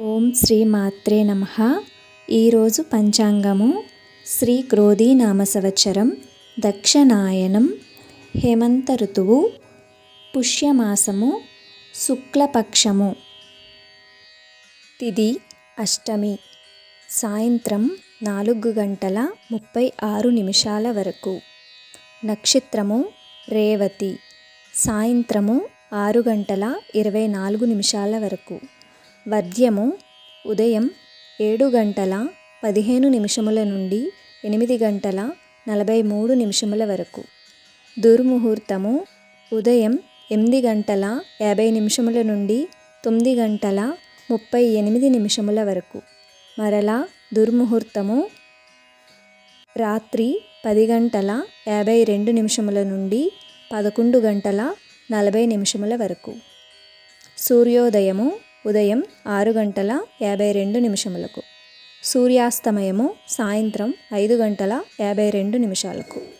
ఓం శ్రీ మాత్రే నమ. ఈరోజు పంచాంగము శ్రీ క్రోధీ నామ సంవత్సరం దక్షిణాయనం హేమంత ఋతువు పుష్యమాసము శుక్లపక్షము. తిది అష్టమి సాయంత్రం నాలుగు గంటల ముప్పై ఆరు నిమిషాల వరకు. నక్షత్రము రేవతి సాయంత్రము ఆరు గంటల ఇరవై నాలుగు నిమిషాల వరకు. వద్యము ఉదయం ఏడు గంటల పదిహేను నిమిషముల నుండి ఎనిమిది గంటల నలభై మూడు నిమిషముల వరకు. దుర్ముహూర్తము ఉదయం ఎనిమిది గంటల యాభై నిమిషముల నుండి తొమ్మిది గంటల ముప్పై ఎనిమిది నిమిషముల వరకు. మరలా దుర్ముహూర్తము రాత్రి పది గంటల యాభై రెండు నిమిషముల నుండి పదకొండు గంటల నలభై నిమిషముల వరకు. సూర్యోదయము ఉదయం ఆరు గంటల యాభై రెండు నిమిషములకు. సూర్యాస్తమయము సాయంత్రం ఐదు గంటల యాభై రెండు నిమిషాలకు.